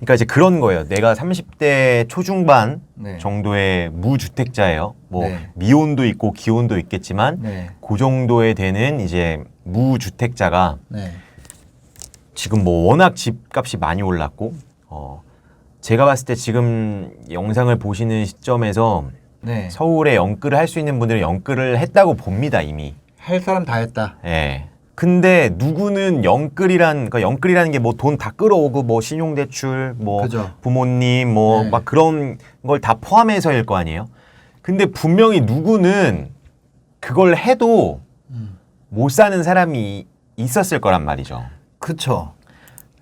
그러니까 이제 그런 거예요. 내가 30대 초중반 네. 정도의 무주택자예요. 뭐 네. 미혼도 있고 기혼도 있겠지만 네. 그 정도에 되는 이제 무주택자가 네. 지금 뭐 워낙 집값이 많이 올랐고 어 제가 봤을 때 지금 영상을 보시는 시점에서 네. 서울에 연끌을 할 수 있는 분들은 연끌을 했다고 봅니다 이미. 할 사람 다 했다. 예. 근데 누구는 연끌이란 그러니까 연끌이라는 게 뭐 돈 다 끌어오고 뭐 신용대출 뭐 그죠. 부모님 뭐 네. 막 그런 걸 다 포함해서일 거 아니에요. 근데 분명히 누구는 그걸 해도 음. 못 사는 사람이 있었을 거란 말이죠. 그쵸.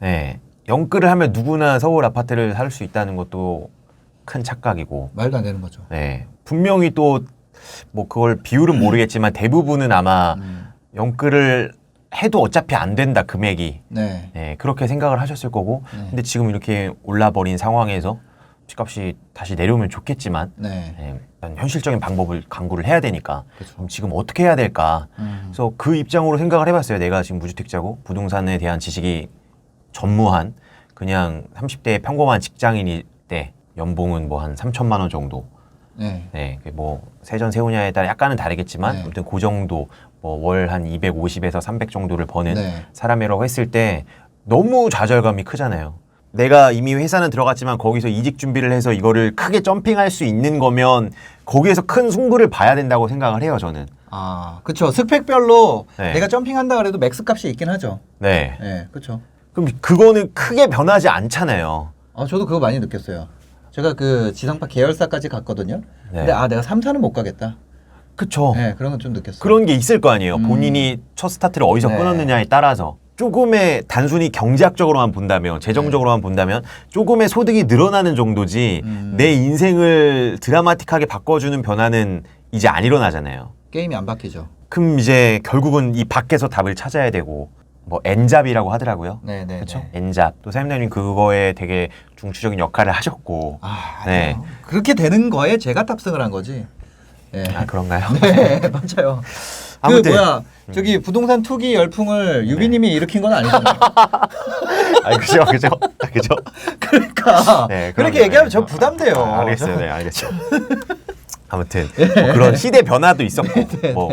예. 연끌을 하면 누구나 서울 아파트를 살 수 있다는 것도 큰 착각이고. 말도 안 되는 거죠. 네. 분명히 또 뭐 그걸 비율은 모르겠지만 대부분은 아마 음. 연끌을 해도 어차피 안 된다 금액이. 네. 네, 그렇게 생각을 하셨을 거고. 네. 근데 지금 이렇게 올라버린 상황에서 집값이 다시 내려오면 좋겠지만 네. 네, 일단 현실적인 방법을 강구를 해야 되니까 그쵸. 그럼 지금 어떻게 해야 될까? 음. 그래서 그 입장으로 생각을 해봤어요. 내가 지금 무주택자고 부동산에 대한 지식이 전무한 그냥 30대 평범한 직장인일 때 연봉은 뭐 한 3천만 원 정도. 네. 네, 그뭐 세전 세우냐에 따라 약간은 다르겠지만 네. 아무튼 그 정도 뭐월 한 250에서 300 정도를 버는 네. 사람이라고 했을 때 너무 좌절감이 크잖아요. 내가 이미 회사는 들어갔지만 거기서 이직 준비를 해서 이거를 크게 점핑할 수 있는 거면 거기에서 큰 승부를 봐야 된다고 생각을 해요, 저는. 아, 그쵸. 스펙별로 네. 내가 점핑한다 그래도 맥스 값이 있긴 하죠. 네. 네, 그쵸. 그럼 그거는 크게 변하지 않잖아요. 아, 저도 그거 많이 느꼈어요. 제가 그 지상파 계열사까지 갔거든요. 네. 근데 아, 내가 3사는 못 가겠다. 그쵸. 네, 그런 건 좀 느꼈어요. 그런 게 있을 거 아니에요. 음. 본인이 첫 스타트를 어디서 네. 끊었느냐에 따라서. 조금의 단순히 경제학적으로만 본다면, 재정적으로만 본다면 조금의 소득이 늘어나는 정도지 음. 내 인생을 드라마틱하게 바꿔주는 변화는 이제 안 일어나잖아요. 게임이 안 바뀌죠. 그럼 이제 결국은 이 밖에서 답을 찾아야 되고 뭐 엔잡이라고 하더라고요. 네, 네. 그렇죠? 네. 엔잡. 또 사장님 그거에 되게 중추적인 역할을 하셨고. 아, 네. 아니요. 그렇게 되는 거에 제가 탑승을 한 거지. 네. 아 그런가요? 네, 맞아요. 아무튼. 음. 그 뭐야 저기 부동산 투기 열풍을 유비님이 일으킨 건 아니잖아요. 아 그죠, 그죠, 아, 그죠. 그러니까 네, 그렇게 그럼요. 얘기하면 저 네. 부담돼요. 아, 알겠어요, 네, 알겠죠. 아무튼 뭐 그런 시대 변화도 있었고, 뭐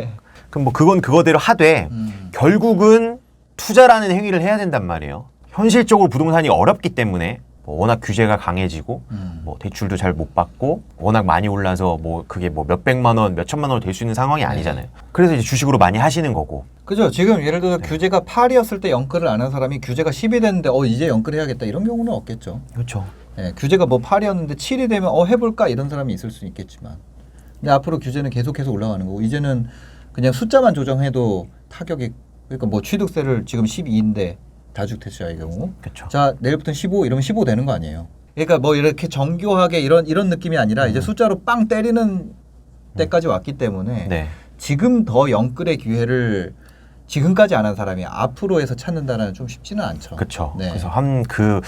그럼 뭐 그건 그거대로 하되 음. 결국은 투자라는 행위를 해야 된단 말이에요. 현실적으로 부동산이 어렵기 때문에 뭐 워낙 규제가 강해지고 음. 뭐 대출도 잘 못 받고 워낙 많이 올라서 뭐 그게 뭐 몇백만 원, 몇천만 원 될 수 있는 상황이 네. 아니잖아요. 그래서 이제 주식으로 많이 하시는 거고. 그죠. 지금 예를 들어서 네. 규제가 8이었을 때 영끌을 안 한 사람이 규제가 10이 됐는데 어 이제 영끌 해야겠다 이런 경우는 없겠죠. 그렇죠. 예, 규제가 뭐 8이었는데 7이 되면 어 해볼까 이런 사람이 있을 수 있겠지만 근데 앞으로 규제는 계속해서 올라가는 거고 이제는 그냥 숫자만 조정해도 타격이 그러니까 뭐 취득세를 지금 12인데 다주택자의 경우 그렇죠. 자 내일부터 15 이러면 15 되는 거 아니에요. 그러니까 뭐 이렇게 정교하게 이런 이런 느낌이 아니라 이제 숫자로 빵 때리는 때까지 왔기 때문에 네. 지금 더 영끌의 기회를 지금까지 안 한 사람이 앞으로 해서 찾는다는 좀 쉽지는 않죠. 그렇죠. 네. 그래서 한 그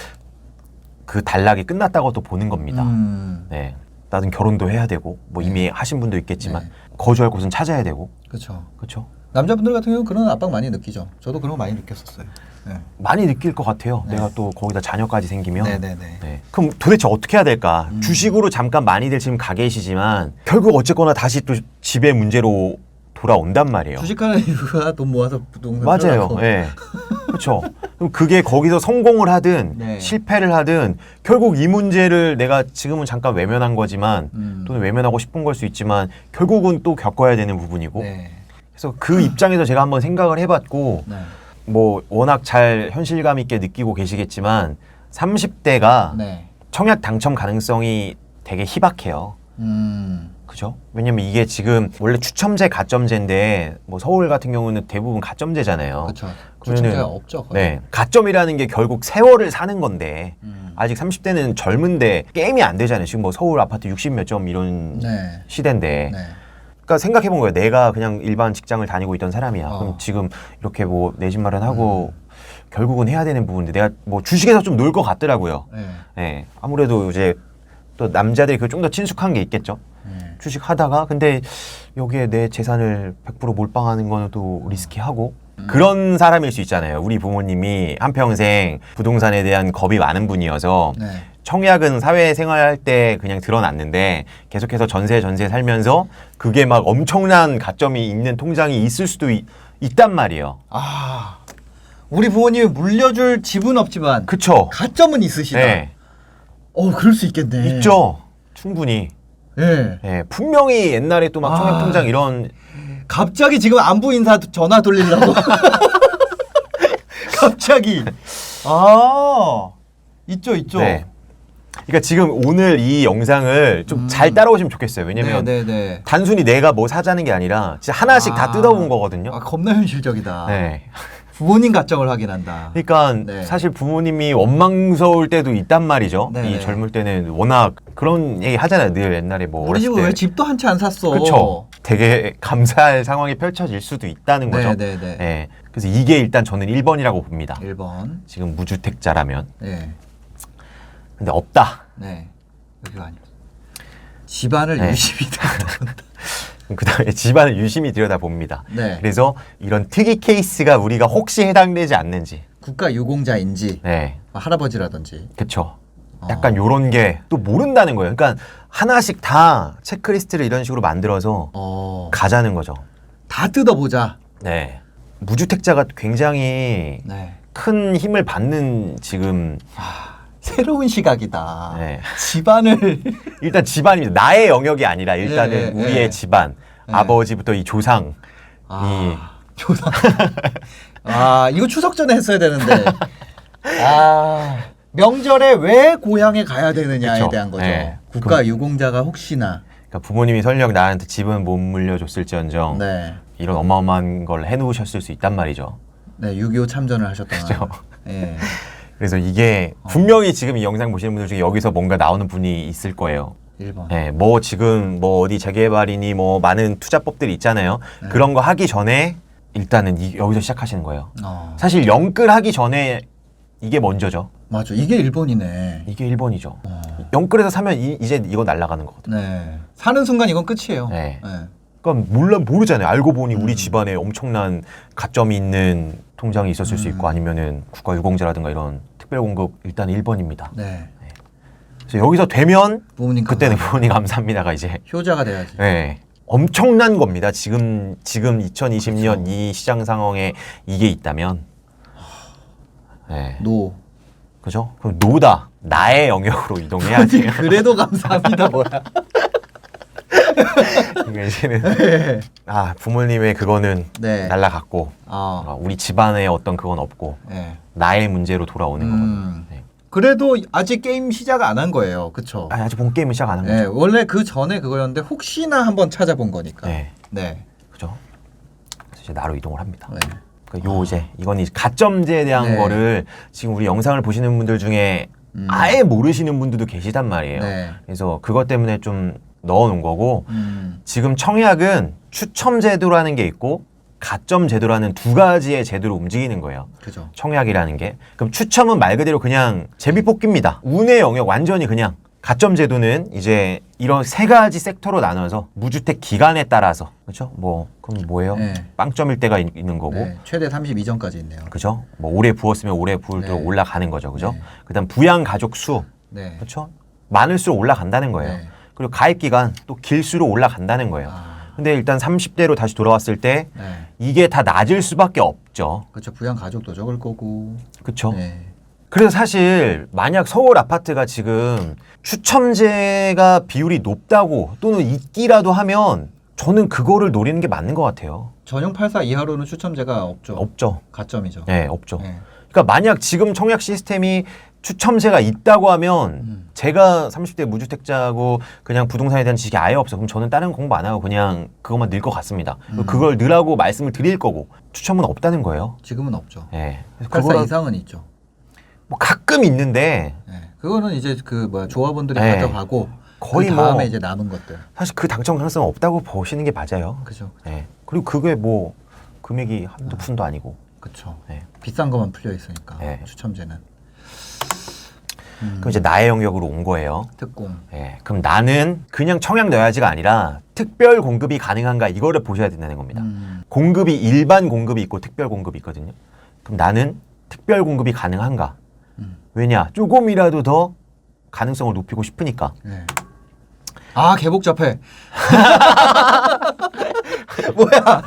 그 단락이 끝났다고 또 보는 겁니다. 음, 네. 나는 결혼도 해야 되고 뭐 이미 하신 분도 있겠지만 네. 거주할 곳은 찾아야 되고 그렇죠. 그렇죠. 남자분들 같은 경우는 그런 압박 많이 느끼죠. 저도 그런 거 많이 느꼈었어요. 네. 많이 느낄 것 같아요. 네. 내가 또 거기다 자녀까지 생기면 네네네. 네. 그럼 도대체 어떻게 해야 될까? 음. 주식으로 잠깐 많이들 지금 가 계시지만 결국 어쨌거나 다시 또 집의 문제로 돌아온단 말이에요. 주식하는 이유가 돈 모아서 부동산 맞아요. 사려고. 예. 그렇죠. 그럼 그게 거기서 성공을 하든 네. 실패를 하든 결국 이 문제를 내가 지금은 잠깐 외면한 거지만 음. 또는 외면하고 싶은 걸 수 있지만 결국은 또 겪어야 되는 부분이고 네. 그래서 그 입장에서 제가 한번 생각을 해봤고 네. 뭐 워낙 잘 현실감 있게 느끼고 계시겠지만 30대가 네. 청약 당첨 가능성이 되게 희박해요. 음. 그죠? 왜냐면 이게 지금 원래 추첨제 가점제인데 뭐 서울 같은 경우는 대부분 가점제잖아요. 그렇죠. 그러면은- 주택자가 없죠. 거의. 네. 가점이라는 게 결국 세월을 사는 건데 음. 아직 30대는 젊은데 게임이 안 되잖아요. 지금 뭐 서울 아파트 60 몇 점 이런 네. 시대인데. 네. 그러니까 생각해 본 거예요. 내가 그냥 일반 직장을 다니고 있던 사람이야. 어. 그럼 지금 이렇게 뭐 내 집 마련하고 결국은 해야 되는 부분인데 내가 뭐 주식에서 좀 놀 것 같더라고요. 네. 예. 아무래도 이제 또 남자들이 그 좀 더 친숙한 게 있겠죠. 네. 주식 하다가 근데 여기에 내 재산을 100% 몰빵하는 거는 또 리스키하고 그런 사람일 수 있잖아요. 우리 부모님이 한평생 부동산에 대한 겁이 많은 분이어서 네. 청약은 사회생활 때 그냥 드러났는데 계속해서 전세 전세 살면서 그게 막 엄청난 가점이 있는 통장이 있을 수도 있, 있단 말이에요. 아 우리 부모님이 물려줄 집은 없지만 그쵸? 가점은 있으시다. 네. 어 그럴 수 있겠네. 있죠. 충분히. 예. 예, 분명히 옛날에 또 막 아. 청약 통장 이런 갑자기 지금 안부 인사 전화 돌리려고. 갑자기. 아 있죠 있죠. 네. 그러니까 지금 오늘 이 영상을 좀 잘 따라오시면 좋겠어요. 왜냐면 음. 네, 네, 네. 단순히 내가 뭐 사자는 게 아니라 진짜 하나씩 다 아. 뜯어본 거거든요. 아, 겁나 현실적이다. 네. 부모님 가점을 확인한다. 그러니까 네. 사실 부모님이 원망스러울 때도 있단 말이죠. 네, 이 네. 젊을 때는 워낙 그런 얘기 하잖아요. 늘 옛날에 뭐 우리 어렸을 집은 때. 왜 집도 한 채 안 샀어? 그렇죠. 되게 감사할 상황이 펼쳐질 수도 있다는 거죠. 네, 네, 네. 예. 그래서 이게 일단 저는 1번이라고 봅니다. 1번. 지금 무주택자라면. 네. 근데 없다. 네. 여기가 아닙니다. 집안을 네. 유심히 들여다본다. 그 다음에 집안을 유심히 들여다봅니다. 네. 그래서 이런 특이 케이스가 우리가 혹시 해당되지 않는지. 국가 유공자인지 네. 할아버지라든지. 그쵸. 어. 약간 요런 게 또 모른다는 거예요. 그러니까 하나씩 다 체크리스트를 이런 식으로 만들어서 어. 가자는 거죠. 다 뜯어보자. 네. 무주택자가 굉장히 네. 큰 힘을 받는 지금 새로운 시각이다. 네. 집안을 일단 집안입니다. 나의 영역이 아니라 일단은 네, 우리의 네. 집안, 네. 아버지부터 이 조상, 아, 조상. 아, 이거 추석 전에 했어야 되는데. 아, 명절에 왜 고향에 가야 되느냐에 그쵸. 대한 거죠. 네. 국가 유공자가 혹시나. 그러니까 부모님이 설령 나한테 집은 못 물려줬을지언정 네. 이런 어마어마한 걸 해놓으셨을 수 있단 말이죠. 네, 6.25 참전을 하셨던. 그죠. 예. 그래서 이게 어. 분명히 지금 이 영상 보시는 분들 중에 여기서 뭔가 나오는 분이 있을 거예요. 1번. 네, 뭐 지금 뭐 어디 재개발이니 뭐 많은 투자법들이 있잖아요. 네. 그런 거 하기 전에 일단은 이, 여기서 시작하시는 거예요. 어. 사실 영끌 하기 전에 이게 먼저죠. 맞아. 이게 1번이네. 이게 1번이죠. 어. 영끌에서 사면 이, 제 이거 날아가는 거거든요. 네. 사는 순간 이건 끝이에요. 네. 네. 그러니까 물론 모르잖아요. 알고 보니 음. 우리 집안에 엄청난 가점이 있는 통장이 있었을 수 음. 있고 아니면은 국가유공자라든가 이런 특별공급 일단 1번입니다. 네. 그래서 여기서 되면 부모님 그때는 감사합니다. 부모님 감사합니다가 이제 효자가 돼야지. 네. 엄청난 겁니다. 지금 지금 2020년 그쵸. 이 시장 상황에 이게 있다면 네. 노. 그죠? 그럼 노다 나의 영역으로 이동해야 돼요. 그래도 감사합니다. 뭐야. 이제는 네. 아 부모님의 그거는 네. 날라갔고 아. 어, 우리 집안의 어떤 그건 없고 네. 나의 문제로 돌아오는 음. 거거든요. 네. 그래도 아직 게임 시작 안 한 거예요. 그쵸? 아, 아직 본 게임을 시작 안 한 네, 거죠. 원래 그 전에 그거였는데 혹시나 한번 찾아본 거니까. 네, 네. 그죠. 그래서 이제 나로 이동을 합니다. 네. 그러니까 요 이제 이건 이제 가점제에 대한 네. 거를 지금 우리 영상을 보시는 분들 중에 음. 아예 모르시는 분들도 계시단 말이에요. 네. 그래서 그것 때문에 좀 넣어놓은 거고 음. 지금 청약은 추첨 제도라는 게 있고 가점 제도라는 두 가지의 제도로 움직이는 거예요. 그죠. 청약이라는 게. 그럼 추첨은 말 그대로 그냥 제비뽑기입니다. 운의 영역 완전히 그냥 가점 제도는 이제 이런 세 가지 섹터로 나눠서 무주택 기간에 따라서 그렇죠? 뭐 그럼 뭐예요? 네. 빵점일 때가 있, 는 거고. 네, 최대 32점까지 있네요. 그죠? 뭐 오래 부었으면 오래 부을수록 네. 올라가는 거죠. 그죠? 네. 그다음 부양 가족 수. 네. 그렇죠? 많을수록 올라간다는 거예요. 네. 그리고 가입 기간 또 길수록 올라간다는 거예요. 아, 근데 일단 30대로 다시 돌아왔을 때 네. 이게 다 낮을 수밖에 없죠. 그렇죠. 부양 가족도 적을 거고. 그렇죠? 네. 그래서 사실 만약 서울 아파트가 지금 추첨제가 비율이 높다고 또는 있기라도 하면 저는 그거를 노리는 게 맞는 것 같아요. 전용 84 이하로는 추첨제가 없죠. 없죠. 가점이죠. 네, 없죠. 네. 그러니까 만약 지금 청약 시스템이 추첨제가 있다고 하면 음. 제가 30대 무주택자고 그냥 부동산에 대한 지식이 아예 없어. 그럼 저는 다른 공부 안 하고 그냥 그것만 늘 것 같습니다. 그리고 음. 그걸 늘라고 말씀을 드릴 거고 추첨은 없다는 거예요. 지금은 없죠. 예. 그래서 84 그거랑 이상은 있죠. 뭐 가끔 있는데 네. 그거는 이제 그 뭐야 조합원들이 네. 가져가고 거의 그뭐 다음에 이제 남은 것들. 사실 그 당첨 가능성 은 없다고 보시는 게 맞아요. 그죠. 예. 그리고 그게 뭐 금액이 한두 푼도 아니고. 그렇죠. 예. 비싼 것만 풀려 있으니까 네. 추첨제는. 음. 그럼 이제 나의 영역으로 온 거예요. 특공. 예, 그럼 나는 그냥 청약 넣어야지가 아니라 특별 공급이 가능한가 이거를 보셔야 된다는 겁니다. 음. 공급이 일반 공급이 있고 특별 공급이 있거든요. 그럼 나는 특별 공급이 가능한가? 음. 왜냐? 조금이라도 더 가능성을 높이고 싶으니까. 네. 아 개복잡해. 뭐야?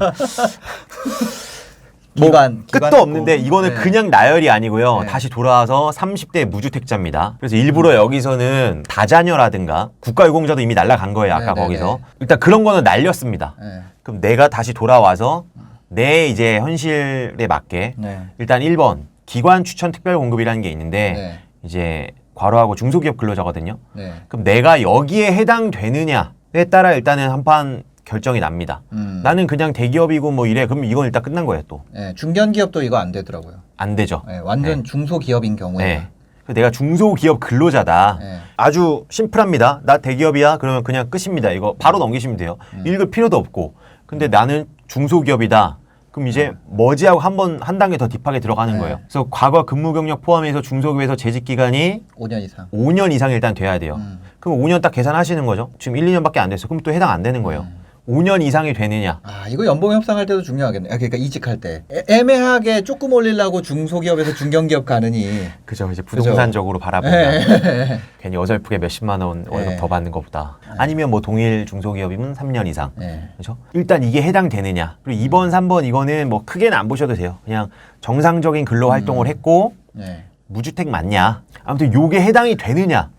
뭐 끝도 기관 없는데 특공. 이거는 네. 그냥 나열이 아니고요. 네. 다시 돌아와서 30대 무주택자입니다. 그래서 일부러 여기서는 다자녀라든가 국가유공자도 이미 날라간 거예요. 아까 네, 네, 거기서. 네. 일단 그런 거는 날렸습니다. 네. 그럼 내가 다시 돌아와서 내 이제 현실에 맞게 네. 일단 1번 기관 추천 특별 공급이라는 게 있는데 네. 이제 과로하고 중소기업 근로자거든요. 네. 그럼 내가 여기에 해당되느냐에 따라 일단은 한 판 결정이 납니다. 음. 나는 그냥 대기업이고 뭐 이래. 그럼 이건 일단 끝난 거예요, 또. 네. 중견 기업도 이거 안 되더라고요. 안 되죠. 네. 완전 중소 기업인 경우에. 네. 그래서 내가 중소기업 근로자다. 네. 아주 심플합니다. 나 대기업이야. 그러면 그냥 끝입니다. 이거 바로 넘기시면 돼요. 음. 읽을 필요도 없고. 근데 나는 중소기업이다. 그럼 이제 머지하고 한 번 한 단계 더 딥하게 들어가는 네. 거예요. 그래서 과거 근무 경력 포함해서 중소기업에서 재직 기간이 5년 이상. 5년 이상 일단 돼야 돼요. 음. 그럼 5년 딱 계산하시는 거죠. 지금 1, 2년밖에 안 됐어. 그럼 또 해당 안 되는 거예요. 음. 5년 이상이 되느냐. 아 이거 연봉 협상할 때도 중요하겠네. 아, 그러니까 이직할 때 애, 애매하게 조금 올리려고 중소기업에서 중견기업 가느니. 그죠. 이제 부동산적으로 바라보면 네. 괜히 어설프게 몇십만 원 월급 네. 더 받는 것보다 아니면 뭐 동일 중소기업이면 3년 이상. 네. 그렇죠? 일단 이게 해당되느냐. 그리고 2번, 3번 이거는 뭐 크게는 안 보셔도 돼요. 그냥 정상적인 근로 활동을 했고 네. 무주택 맞냐. 아무튼 요게 해당이 되느냐.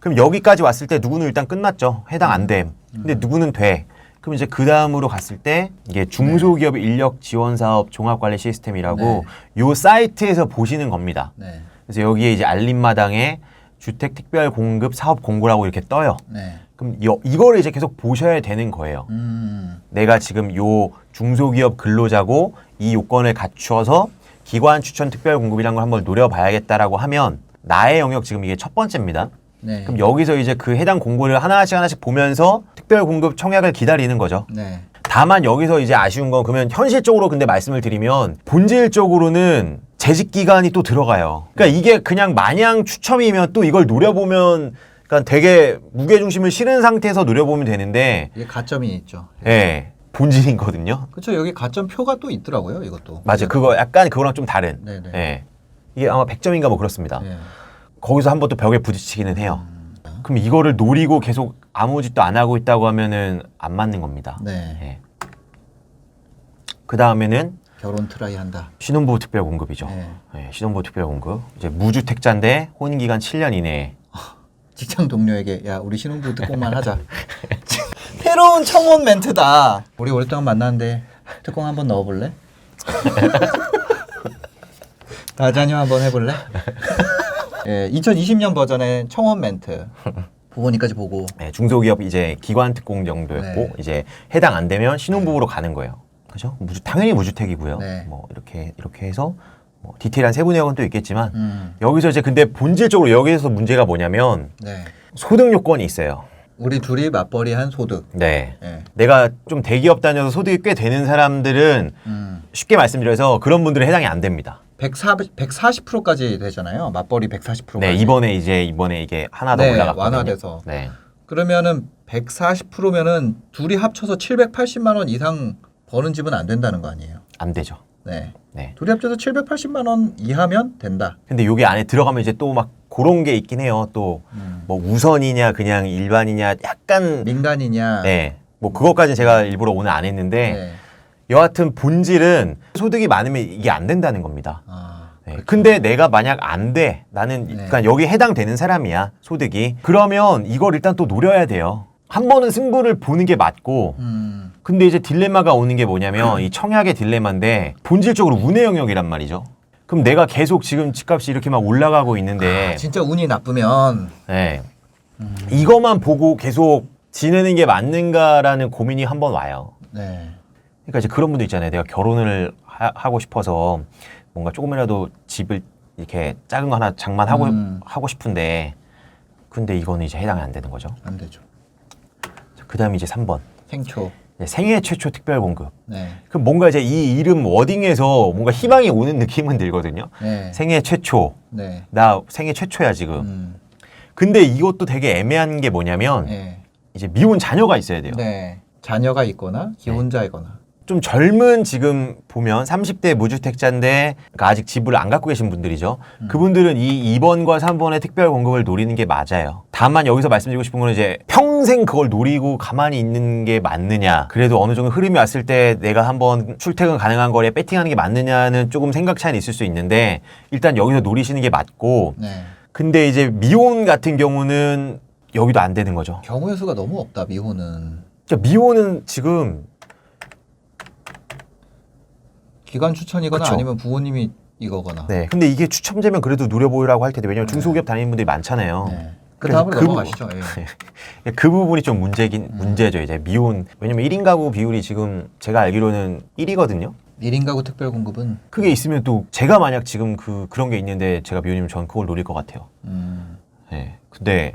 그럼 여기까지 왔을 때 누구는 일단 끝났죠. 해당 안 됨. 근데 누구는 돼. 그럼 이제 그 다음으로 갔을 때 이게 중소기업 인력 지원 사업 종합 관리 시스템이라고 요 사이트에서 보시는 겁니다. 네. 그래서 여기에 이제 알림마당에 주택 특별 공급 사업 공고라고 이렇게 떠요. 네. 그럼 여, 이거를 이제 계속 보셔야 되는 거예요. 음. 내가 지금 요 중소기업 근로자고 이 요건을 갖추어서 기관 추천 특별 공급이라는 걸 한번 노려봐야겠다라고 하면 나의 영역 지금 이게 첫 번째입니다. 네. 그럼 여기서 이제 그 해당 공고를 하나씩 하나씩 보면서 특별 공급 청약을 기다리는 거죠. 네. 다만 여기서 이제 아쉬운 건 그러면 현실적으로 근데 말씀을 드리면 본질적으로는 재직 기간이 또 들어가요. 그러니까 이게 그냥 마냥 추첨이면 또 이걸 노려보면 그러니까 되게 무게 중심을 실은 상태에서 노려보면 되는데 이게 가점이 있죠. 예. 본질이거든요. 그렇죠. 여기 가점 표가 또 있더라고요. 이것도. 맞아요. 그거 약간 그거랑 좀 다른. 네네. 예. 이게 아마 100점인가 뭐 그렇습니다. 네. 거기서 한 번 또 벽에 부딪히기는 해요. 음. 그럼 이거를 노리고 계속 아무 짓도 안 하고 있다고 하면은 안 맞는 겁니다. 네. 예. 그 다음에는 결혼 트라이 한다. 신혼부부 특별 공급이죠. 네. 예, 신혼부부 특별 공급. 이제 무주택자인데 혼인 기간 7년 이내에 직장 동료에게 야 우리 신혼부부 특공만 하자. 새로운 청혼 멘트다. 우리 오랫동안 만났는데 특공 한번 넣어볼래? 다자녀 한번 해볼래? 예, 2020년 버전의 청혼 멘트. 부모님까지 보고. 예, 중소기업 이제 기관 특공 정도였고 네. 이제 해당 안 되면 신혼부부로 가는 거예요. 그죠? 무주, 당연히 무주택이고요. 네. 뭐 이렇게 이렇게 해서 뭐 디테일한 세부 내용은 또 있겠지만 음, 여기서 이제 근데 본질적으로 여기서 문제가 뭐냐면 네. 소득 요건이 있어요. 우리 둘이 맞벌이 한 소득. 네. 예. 내가 좀 대기업 다녀서 소득이 꽤 되는 사람들은 음. 쉽게 말씀드려서 그런 분들은 해당이 안 됩니다. 140, 140%까지 되잖아요. 맞벌이 140%까지. 네, 이번에 이제 이번에 이게 하나 더 네, 올라갔거든요. 완화돼서. 네. 그러면은 140%면은 둘이 합쳐서 780만 원 이상 버는 집은 안 된다는 거 아니에요. 안 되죠. 네. 네. 둘이 합쳐서 780만 원 이하면 된다. 근데 여기 안에 들어가면 이제 또 막 그런 게 있긴 해요. 또뭐 음. 우선이냐 그냥 일반이냐 약간 민간이냐. 네. 뭐 그것까지 제가 일부러 오늘 안 했는데 네. 여하튼 본질은 소득이 많으면 이게 안 된다는 겁니다. 아, 네. 근데 내가 만약 안 돼. 나는 네. 그러니까 여기 해당되는 사람이야. 소득이. 그러면 이걸 일단 또 노려야 돼요. 한 번은 승부를 보는 게 맞고 음. 근데 이제 딜레마가 오는 게 뭐냐면 이 청약의 딜레마인데 본질적으로 운의 영역이란 말이죠. 그럼 내가 계속 지금 집값이 이렇게 막 올라가고 있는데 아, 진짜 운이 나쁘면 네. 이것만 보고 계속 지내는 게 맞는가라는 고민이 한번 와요. 네. 그러니까 이제 그런 분도 있잖아요. 내가 결혼을 하, 고 싶어서 뭔가 조금이라도 집을 이렇게 작은 거 하나 장만하고 음. 하고 싶은데 근데 이거는 이제 해당이 안 되는 거죠. 안 되죠. 그 다음에 이제 3번. 생초. 네, 생애 최초 특별 공급. 네. 그 뭔가 이제 이 이름 워딩에서 뭔가 희망이 오는 느낌은 들거든요. 네. 생애 최초. 네. 나 생애 최초야 지금. 음. 근데 이것도 되게 애매한 게 뭐냐면 네. 이제 미혼 자녀가 있어야 돼요. 네. 자녀가 있거나 기혼자이거나. 좀 젊은 지금 보면 30대 무주택자인데 그러니까 아직 집을 안 갖고 계신 분들이죠. 그분들은 이 2번과 3번의 특별 공급을 노리는 게 맞아요. 다만 여기서 말씀드리고 싶은 거는 이제 평생 그걸 노리고 가만히 있는 게 맞느냐. 그래도 어느 정도 흐름이 왔을 때 내가 한번 출퇴근 가능한 거리에 배팅하는 게 맞느냐는 조금 생각 차이는 있을 수 있는데 일단 여기서 노리시는 게 맞고 네. 근데 이제 미혼 같은 경우는 여기도 안 되는 거죠. 경우의 수가 너무 없다 미혼은. 그러니까 미혼은 지금 기관 추천이거나 그쵸. 아니면 부모님이 이거거나. 네. 근데 이게 추첨되면 그래도 누려 보이라고 할 텐데 왜냐면 중소기업 다니는 분들이 많잖아요. 네. 그 그래서 다음으로 그 넘어가시죠. 예. 그 부분이 좀 문제긴 문제죠. 이제 미혼 왜냐면 1인 가구 비율이 지금 제가 알기로는 1이거든요. 1인 가구 특별 공급은 그게 있으면 또 제가 만약 지금 그 그런 게 있는데 제가 미혼이면 전 그걸 노릴 것 같아요. 음, 네. 근데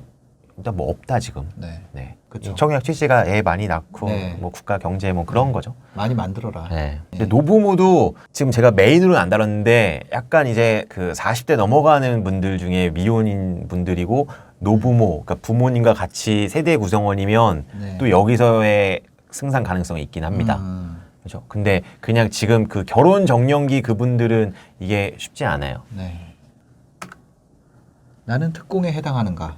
일단 뭐 없다 지금. 네. 네. 그쵸. 청약 취지가 애 많이 낳고 네. 뭐 국가 경제 뭐 그런 거죠. 많이 만들어라. 네. 근데 노부모도 지금 제가 메인으로는 안 다뤘는데 약간 이제 그 40대 넘어가는 분들 중에 미혼인 분들이고 노부모, 그러니까 부모님과 같이 세대 구성원이면 네. 또 여기서의 승산 가능성이 있긴 합니다. 음, 그렇죠. 근데 그냥 지금 그 결혼 정년기 그분들은 이게 쉽지 않아요. 네. 나는 특공에 해당하는가?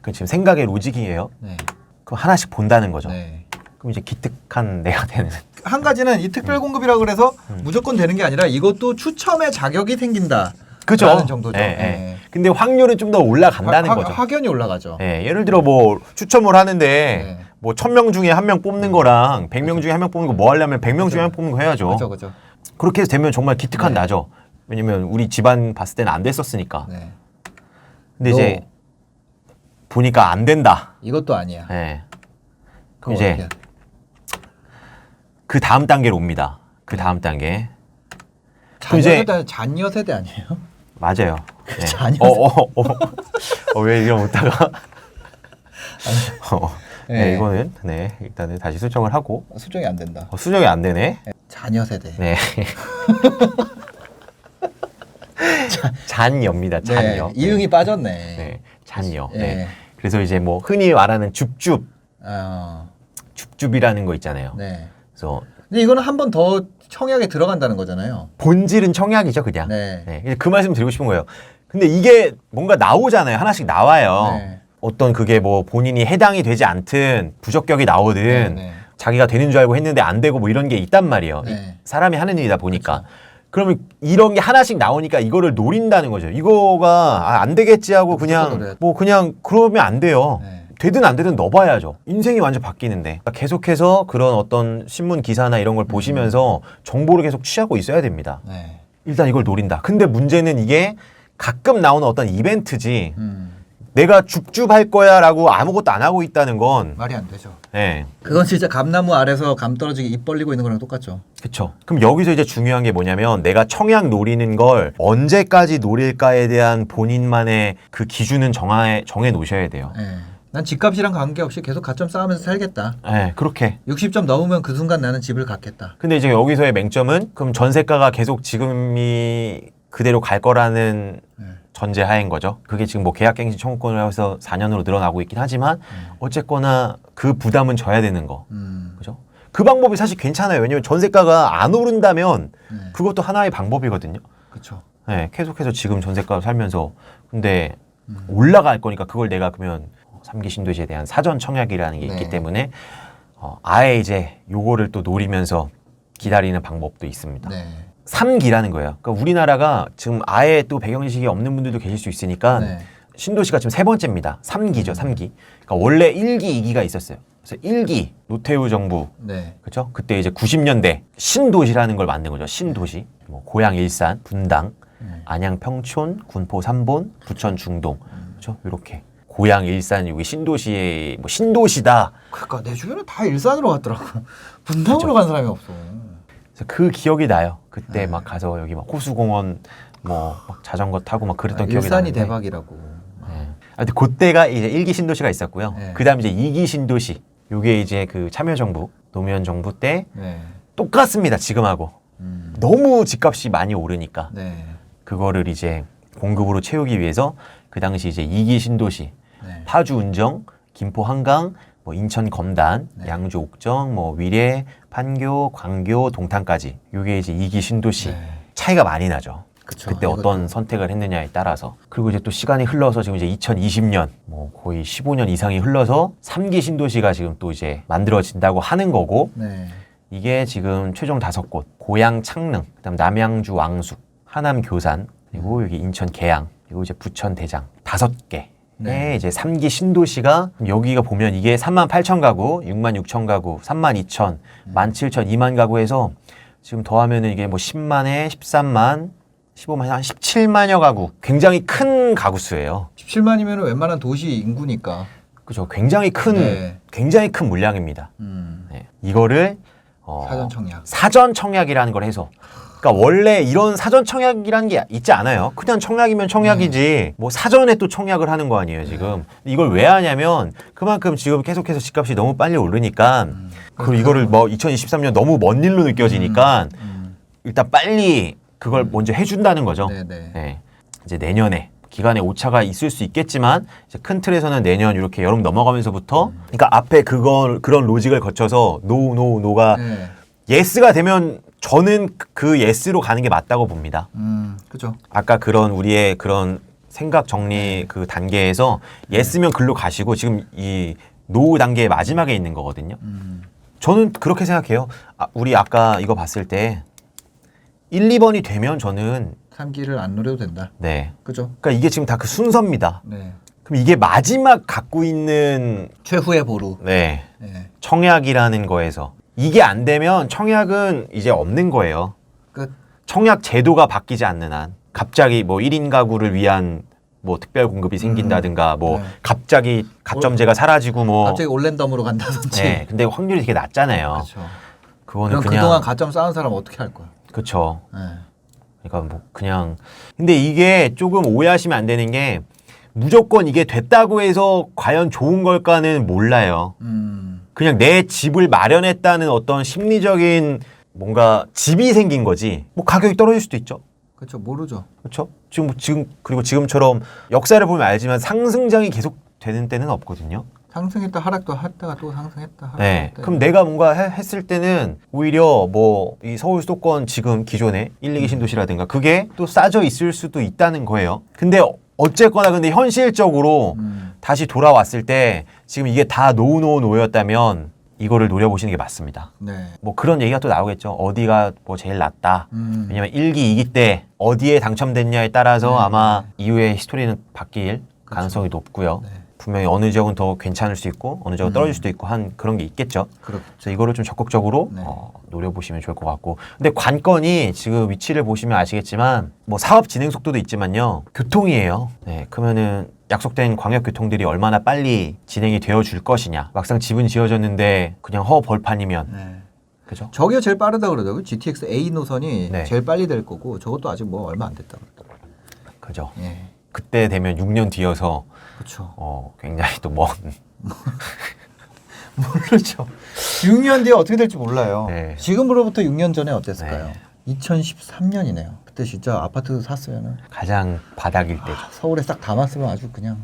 그 지금 생각의 로직이에요. 네. 그럼 하나씩 본다는 거죠. 네. 그럼 이제 기특한 내가 되는. 한 가지는 이 특별 공급이라 그래서 무조건 되는 게 아니라 이것도 추첨의 자격이 생긴다. 그죠? 라는 정도죠. 예, 예. 네. 근데 확률은 좀 더 올라간다는 화- 거죠. 확연히 올라가죠. 예, 예를 들어 뭐 추첨을 하는데 네. 뭐 천 명 중에 한 명 뽑는 거랑 백 명 중에 한 명 뽑는 거 뭐 하려면 백 명 중에 한 명 뽑는 거 해야죠. 그렇죠, 그렇죠. 그렇게 해서 되면 정말 기특한 네. 나죠. 왜냐면 우리 집안 봤을 때는 안 됐었으니까. 네. 근데 이제 보니까 안 된다. 이것도 아니야. 예. 그럼 이제 어떻게 해야 돼? 그 다음 단계로 옵니다. 그 다음 단계. 자녀 이제- 세대 잔여 세대 아니에요? 맞아요. 예. 자녀 어, 어, 어, 어, 왜 이러 못다가. 어, 네, 네. 이거는 네 일단은 다시 수정을 하고 수정이 안 된다. 어, 수정이 안 되네. 자녀 세대. 네. 잔여입니다. 네, 잔여. 이응이 빠졌네. 네, 잔여. 예. 네. 그래서 이제 뭐 흔히 말하는 줍줍, 어, 줍줍이라는 거 있잖아요. 네. 그래서 근데 이거는 한 번 더 청약에 들어간다는 거잖아요. 본질은 청약이죠, 그냥. 네. 네. 그 말씀 드리고 싶은 거예요. 근데 이게 뭔가 나오잖아요. 하나씩 나와요. 네. 어떤 그게 뭐 본인이 해당이 되지 않든 부적격이 나오든 네, 네. 자기가 되는 줄 알고 했는데 안 되고 뭐 이런 게 있단 말이에요. 네. 이- 사람이 하는 일이다 보니까. 그러면 이런 게 하나씩 나오니까 이거를 노린다는 거죠. 이거가 아, 안 되겠지 하고 무조건 그냥 뭐 그냥 그러면 안 돼요. 네. 되든 안 되든 넣어봐야죠. 인생이 완전 바뀌는데 그러니까 계속해서 그런 어떤 신문 기사나 이런 걸 보시면서 정보를 계속 취하고 있어야 됩니다. 네. 일단 이걸 노린다. 근데 문제는 이게 가끔 나오는 어떤 이벤트지 음, 내가 줍줍할 거야라고 아무것도 안 하고 있다는 건 말이 안 되죠. 네. 그건 진짜 감나무 아래서 감 떨어지게 입 벌리고 있는 거랑 똑같죠. 그쵸. 그럼 여기서 이제 중요한 게 뭐냐면 내가 청약 노리는 걸 언제까지 노릴까에 대한 본인만의 그 기준은 정해, 정해 놓으셔야 돼요. 네. 난 집값이랑 관계없이 계속 가점 쌓으면서 살겠다. 네, 그렇게. 60점 넘으면 그 순간 나는 집을 갖겠다. 근데 이제 여기서의 맹점은 그럼 전세가가 계속 지금이 그대로 갈 거라는 네. 전제 하인 거죠. 그게 지금 뭐 계약갱신 청구권을 해서 4년으로 늘어나고 있긴 하지만 어쨌거나 그 부담은 져야 되는 거. 음, 그죠? 그 방법이 사실 괜찮아요. 왜냐면 전세가가 안 오른다면 네. 그것도 하나의 방법이거든요. 그렇죠. 네, 계속해서 지금 전세가 살면서 근데 올라갈 거니까 그걸 내가 그러면 삼기 신도시에 대한 사전 청약이라는 게 있기 네. 때문에 어, 아예 이제 요거를 또 노리면서 기다리는 방법도 있습니다. 네. 삼기라는 거예요. 그러니까 우리나라가 지금 아예 또 배경지식이 없는 분들도 계실 수 있으니까 네. 신도시가 지금 세 번째입니다. 삼기죠삼기 그러니까 원래 일기이기가 있었어요. 그래서 일기 노태우 정부 네. 그렇죠? 그때 이제 90년대 신도시라는 걸 만든 거죠. 신도시. 뭐 고양 일산, 분당, 네. 안양 평촌, 군포 삼본, 부천 중동. 그렇죠? 이렇게 고양 일산 여기 신도시의 뭐 신도시다. 그러니까 내 주변에 다 일산으로 갔더라고. 분당으로 간 사람이 없어. 그래서 그 기억이 나요. 그때 네. 막 가서 여기 막 호수공원 뭐 막 자전거 타고 막 그랬던 아, 기억이 일산이 나는데. 대박이라고. 네. 아, 근데 그때가 이제 일기 신도시가 있었고요. 네. 그다음 이제 이기 신도시. 요게 이제 그 참여정부 노무현 정부 때 네. 똑같습니다. 지금하고 음. 너무 집값이 많이 오르니까 네. 그거를 이제 공급으로 채우기 위해서 그 당시 이제 이기 신도시 네. 파주 운정, 김포 한강, 뭐 인천 검단, 네. 양주 옥정, 뭐 위례, 판교, 광교, 동탄까지 요게 이제 이기 신도시 네. 차이가 많이 나죠. 그쵸. 그때 이것도. 어떤 선택을 했느냐에 따라서 그리고 이제 또 시간이 흘러서 지금 이제 2020년 뭐 거의 15년 이상이 흘러서 삼기 신도시가 지금 또 이제 만들어진다고 하는 거고 네. 이게 지금 최종 다섯 곳 고양 창릉 그다음 남양주 왕숙 하남 교산 그리고 여기 인천 계양 그리고 이제 부천 대장 다섯 개의 네. 이제 삼기 신도시가 여기가 보면 이게 3만 8천 가구 6만 6천 가구 3만 2천 1만 7천 2만 가구에서 지금 더하면은 이게 뭐 10만에 13만 15만 한 17만여 가구 굉장히 큰 가구 수예요. 17만이면 웬만한 도시 인구니까. 그죠? 굉장히 큰 네. 굉장히 큰 물량입니다. 음. 네. 이거를 어, 사전 청약. 사전 청약이라는 걸 해서 그러니까 원래 이런 사전 청약이라는 게 있지 않아요. 그냥 청약이면 청약이지 뭐 사전에 또 청약을 하는 거 아니에요 지금 이걸 왜 하냐면 그만큼 지금 계속해서 집값이 너무 빨리 오르니까 그리고 이거를 뭐 2023년 너무 먼 일로 느껴지니까 음. 일단 빨리 그걸 먼저 해준다는 거죠. 네 네. 네. 이제 내년에 기간에 오차가 있을 수 있겠지만 이제 큰 틀에서는 내년 이렇게 여름 넘어가면서부터 그러니까 앞에 그걸 그런 로직을 거쳐서 노 노 노가 네. 예스가 되면 저는 그- 그 예스로 가는 게 맞다고 봅니다. 음. 그죠. 아까 그런 우리의 그런 생각 정리 그 단계에서 예스면 글로 가시고 지금 이 노 단계의 마지막에 있는 거거든요. 음. 저는 그렇게 생각해요. 아, 우리 아까 이거 봤을 때 1, 2번이 되면 저는 3기를 안 노려도 된다. 네. 그죠? 그러니까 이게 지금 다 그 순서입니다. 네. 그럼 이게 마지막 갖고 있는 최후의 보루. 네, 네. 청약이라는 거에서 이게 안 되면 청약은 이제 없는 거예요. 끝. 청약 제도가 바뀌지 않는 한 갑자기 뭐 1인 가구를 위한 뭐 특별 공급이 생긴다든가 뭐 네. 갑자기 가점제가 사라지고 뭐 갑자기 올랜덤으로 간다든지. 네, 근데 확률이 되게 낮잖아요. 그렇죠. 그거는 그럼 그냥 그동안 가점 쌓은 사람 어떻게 할 거야? 그렇죠. 네. 그러니까 뭐 그냥 근데 이게 조금 오해하시면 안 되는 게 무조건 이게 됐다고 해서 과연 좋은 걸까는 몰라요. 음. 그냥 내 집을 마련했다는 어떤 심리적인 뭔가 집이 생긴 거지. 뭐 가격이 떨어질 수도 있죠. 그렇죠. 모르죠. 그렇죠? 지금 지금 그리고 지금처럼 역사를 보면 알지만 상승장이 계속 되는 때는 없거든요. 상승했다 하락도 했다가 또 상승했다 하락도 네. 했다. 그럼 내가 뭔가 해- 했을 때는 오히려 뭐 이 서울 수도권 지금 기존에 1, 2기 신도시라든가 그게 또 싸져 있을 수도 있다는 거예요. 근데 어쨌거나 근데 현실적으로 음. 다시 돌아왔을 때 지금 이게 다 노노 노였다면 이거를 노려보시는 게 맞습니다. 네. 뭐 그런 얘기가 또 나오겠죠. 어디가 뭐 제일 낫다. 음. 왜냐면 1기, 2기 때 어디에 당첨됐냐에 따라서 네, 아마 이후에 히스토리는 바뀔 가능성이 높고요. 네. 분명히 어느 지역은 더 괜찮을 수 있고 어느 지역은 음. 떨어질 수도 있고 한 그런 게 있겠죠. 그렇죠. 그래서 이거를 좀 적극적으로 네. 어, 노려보시면 좋을 것 같고 근데 관건이 지금 위치를 보시면 아시겠지만 뭐 사업 진행 속도도 있지만요 교통이에요 네 그러면은 약속된 광역교통들이 얼마나 빨리 진행이 되어 줄 것이냐 막상 집은 지어졌는데 그냥 허벌판이면 네. 그죠 저게 제일 빠르다 그러더라고요. GTX A 노선이 네. 제일 빨리 될 거고 저것도 아직 뭐 얼마 안 됐다 그러더라고요. 그죠 예. 그때 되면 6년 뒤여서 그렇죠. 어 굉장히 또 먼 모르죠. 6년 뒤에 어떻게 될지 몰라요. 네. 지금으로부터 6년 전에 어땠을까요? 네. 2013년이네요. 그때 진짜 아파트 샀으면은 가장 바닥일 때죠 서울에 싹 담았으면 아주 그냥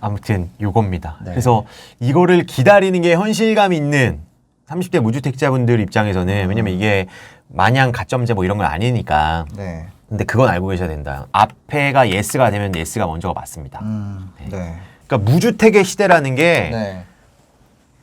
아무튼 요겁니다. 네. 그래서 이거를 기다리는 게 현실감 있는 30대 무주택자분들 입장에서는 왜냐면 이게 마냥 가점제 뭐 이런 건 아니니까. 네. 근데 그건 알고 계셔야 된다. 앞에가 예스가 되면 예스가 먼저가 맞습니다. 음. 네. 그러니까 무주택의 시대라는 게 네.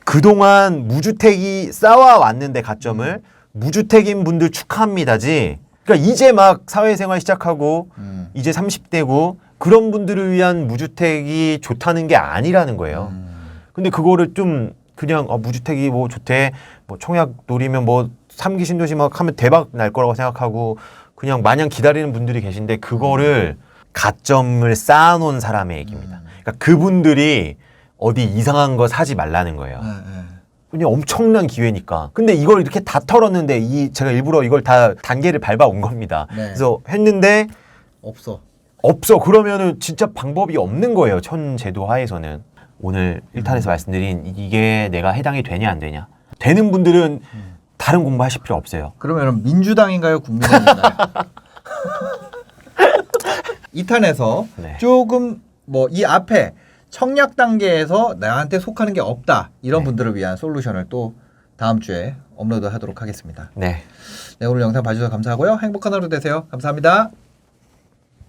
그동안 무주택이 쌓아 왔는데 가점을 무주택인 분들 축하합니다지. 그러니까 이제 막 사회생활 시작하고 음. 이제 30대고 그런 분들을 위한 무주택이 좋다는 게 아니라는 거예요. 음. 근데 그거를 좀 그냥 어, 무주택이 뭐 좋대 뭐 청약 노리면 뭐 삼기 신도시 막 하면 대박 날 거라고 생각하고 그냥 마냥 기다리는 분들이 계신데 그거를 가점을 쌓아놓은 사람의 얘기입니다. 음. 그러니까 그분들이 어디 이상한 거 사지 말라는 거예요. 네, 네. 그냥 엄청난 기회니까. 근데 이걸 이렇게 다 털었는데 이 제가 일부러 이걸 다 단계를 밟아 온 겁니다. 네. 그래서 했는데 없어. 없어. 그러면은 진짜 방법이 없는 거예요. 천 제도 하에서는. 오늘 1탄에서 말씀드린 이게 내가 해당이 되냐 안 되냐. 되는 분들은 다른 공부하실 필요 없어요. 그러면 민주당인가요, 국민의힘인가요? 2탄에서 네. 조금 뭐 이 앞에 청약 단계에서 나한테 속하는 게 없다 이런 네. 분들을 위한 솔루션을 또 다음 주에 업로드하도록 하겠습니다. 네. 네, 오늘 영상 봐주셔서 감사하고요. 행복한 하루 되세요. 감사합니다.